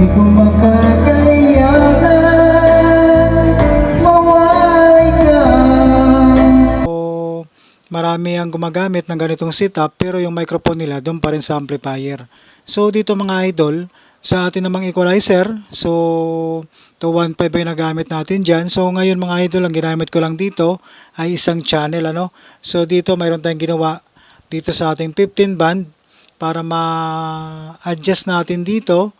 Ko makakayanan Mawalay marami ang gumagamit ng ganitong setup pero yung microphone nila doon pa rin sa amplifier. So dito mga idol, sa atin namang equalizer, so to 1.5 yung nagamit natin dyan. So ngayon mga idol, ang ginamit ko lang dito ay isang channel. ano So dito mayroon tayong ginawa dito sa ating 15 band para ma-adjust natin dito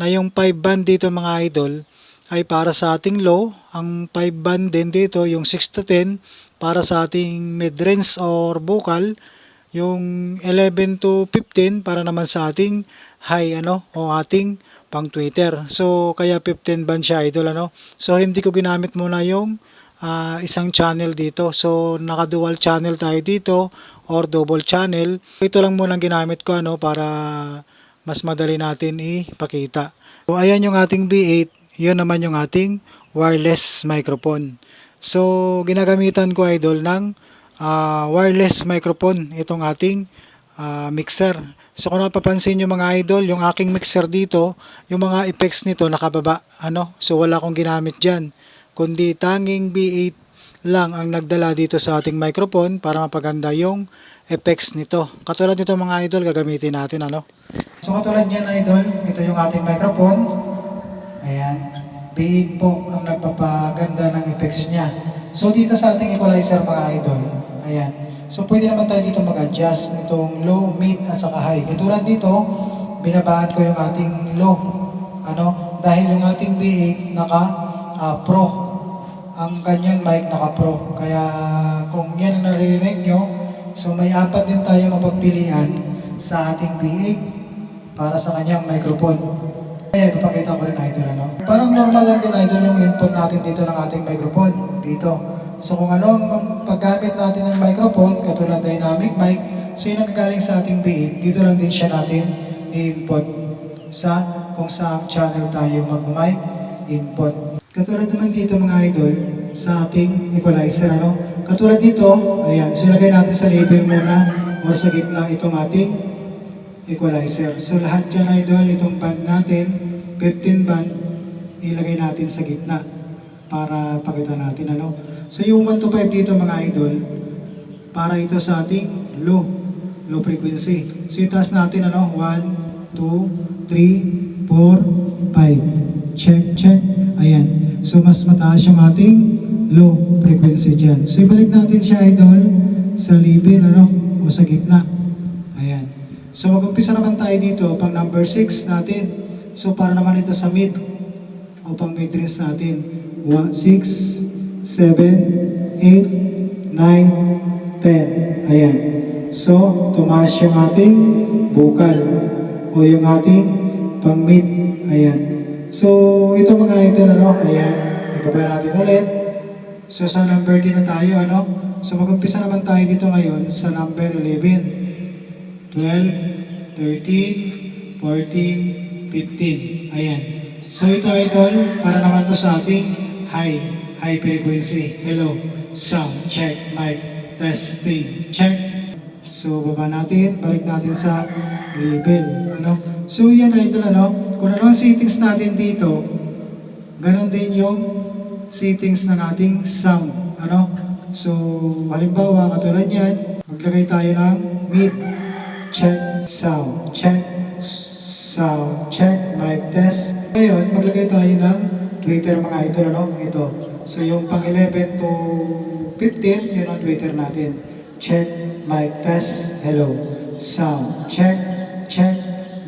na yung 5 band dito mga idol ay para sa ating low, ang 5 band din dito, yung 6 to 10 para sa ating mid-range or vocal, yung 11 to 15 para naman sa ating high ano o ating pang Twitter. So kaya 15 band siya idol ano. So hindi ko ginamit muna yung ah, isang channel dito. So naka dual channel tayo dito or double channel. Ito lang muna ginamit ko ano para mas madali natin ipakita. So ayan yung ating B8, yun naman yung ating wireless microphone. So ginagamitan ko idol ng ah, wireless microphone itong ating ah, mixer. So kung napapansin nyo mga idol, yung aking mixer dito, yung mga effects nito nakababa. Ano? So wala akong ginamit dyan. Kundi tanging B8 lang ang nagdala dito sa ating microphone para mapaganda yung effects nito. Katulad nito mga idol, gagamitin natin ano. So katulad niyan idol, ito yung ating microphone. Ayan. B8 po ang nagpapaganda ng effects niya. So dito sa ating equalizer mga idol, ayan. So pwede naman tayo dito mag-adjust nitong low, mid at saka high. Katulad dito, binabaan ko yung ating low. Ano? Dahil yung ating B8 naka ah, pro. Ang kanyang mic naka pro. Kaya kung yan ang naririnig nyo, so may apat din tayo mapagpilian sa ating B8 para sa kanyang microphone. Kaya ipapakita ko rin idol ano. Parang normal lang din idol yung input natin dito ng ating microphone. Dito. So kung ano ang paggamit natin ng microphone, katulad dynamic mic, so yun ang gagaling sa ating B8, dito lang din siya natin i-input sa kung saan channel tayo mag-mic input. Katulad naman dito mga idol, sa ating equalizer, ano? Katulad dito, ayan, so ilagay natin sa label muna or sa gitna itong ating equalizer. So lahat dyan idol, itong band natin, 15 band, ilagay natin sa gitna para pakita natin ano. So yung 1 to 5 dito mga idol, para ito sa ating low, low frequency. So itaas natin ano, 1, 2, 3, 4, 5. Check, check. Ayan. So mas mataas yung ating low frequency dyan. So ibalik natin siya idol sa label ano, o sa gitna. Ayan. So mag-umpisa naman tayo dito pang number 6 natin. So para naman ito sa mid o pang mid range natin. 1, 6, 7, 8, 9, 10. Ayan. So tumaas yung ating vocal o yung ating pang mid. Ayan. So ito mga idol ano, ayan. Ibaba natin ulit. So sa number 10 na tayo ano. So mag-umpisa naman tayo dito ngayon sa number 11. 12, 13, 14, 15. Ayan. So ito idol, para naman to sa ating high, high frequency. Hello, sound, check, mic, testing, check. So baba natin, balik natin sa label. Ano? So yan idol, ano? Kung ano ang settings natin dito, ganon din yung settings ng ating sound. Ano? So, halimbawa, katulad yan, maglagay tayo ng mid, check, sound, check, sound, check, mic test. Ngayon, maglagay tayo ng Twitter mga idol, ano? Ito. So, yung pang 11 to 15, yun ang Twitter natin. Check, mic test, hello. Sound, check, check,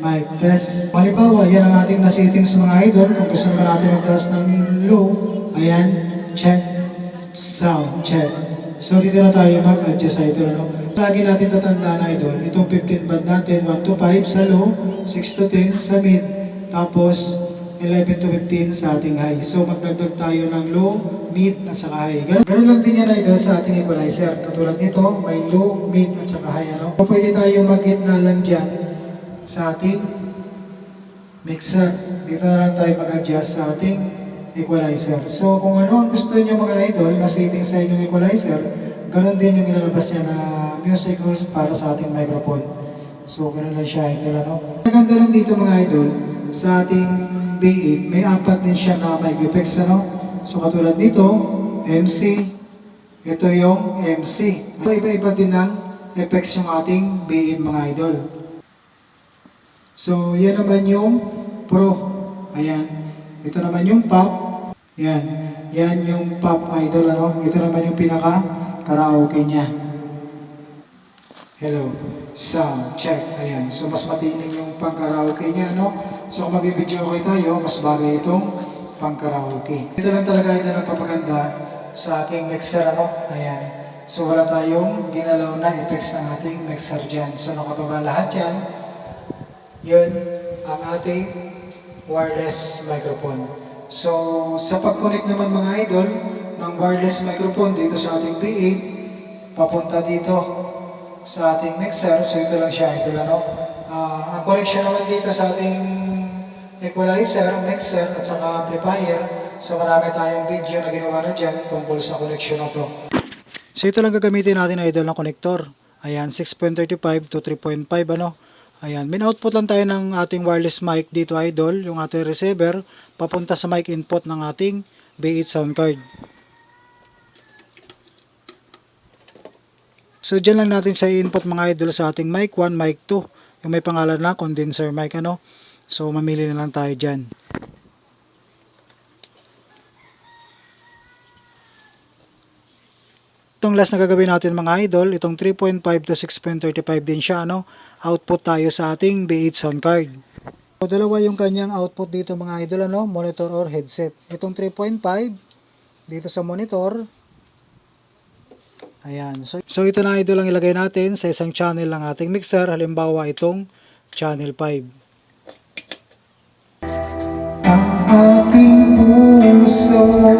mic test. Halimbawa, yan ang ating na-settings mga idol. Kung gusto naman natin magtaas ng low, ayan, check, sound, check. So, dito na tayo mag-adjust idol, ano? Lagi natin tatandaan idol, itong 15 band natin, 1 to 5 sa low, 6 to 10 sa mid, tapos 11 to 15 sa ating high. So, magdagdag tayo ng low, mid, at saka high. Ganun, ganun lang din yan idol sa ating equalizer. Katulad nito, may low, mid, at saka high, ano? So, pwede tayo mag-gitna lang dyan sa ating mixer. Dito na lang tayo mag-adjust sa ating equalizer. So kung ano ang gusto niyo mga idol na setting sa inyong equalizer, ganun din yung ilalabas niya na music rules para sa ating microphone. So ganun lang siya idol ano. Maganda lang dito mga idol sa ating B8, may apat din siya na mic effects, ano? So katulad nito, MC, ito yung MC. Iba-iba din ng effects yung ating B8 mga idol. So, yan naman yung Pro. Ayan. Ito naman yung Pop. Yan. Yan yung Pop Idol, ano? Ito naman yung pinaka karaoke niya. Hello. Sound check. Ayan. So, mas matining yung pang-karaoke niya, ano? So, kung magbibideo okay tayo, mas bagay itong pang-karaoke. Ito lang talaga ito nagpapaganda sa ating mixer, ano? Ayan. So, wala tayong ginalaw na effects ng ating mixer dyan. So, nakababa lahat yan. Yun ang ating wireless microphone. So, sa pag-connect naman mga idol ng wireless microphone dito sa ating P8, papunta dito sa ating mixer. So, ito lang siya, idol ano. Ah, ang connection naman dito sa ating equalizer, mixer, at saka amplifier. So, marami tayong video na ginawa na dyan tungkol sa connection na to. So, ito lang gagamitin natin idol ng connector. Ayan, 6.35 to 3.5 ano. Ayan, min output lang tayo ng ating wireless mic dito idol, yung ating receiver, papunta sa mic input ng ating B8 sound card. So dyan lang natin sa input mga idol sa ating mic 1, mic 2, yung may pangalan na condenser mic ano. So mamili na lang tayo dyan. Itong last na gagawin natin mga idol, itong 3.5 to 6.35 din siya, ano? Output tayo sa ating B8 sound card. So, dalawa yung kanyang output dito mga idol, ano? Monitor or headset. Itong 3.5, dito sa monitor, Ayan. So, so ito na idol ang ilagay natin sa isang channel ng ating mixer. Halimbawa itong channel 5. Ang aking puso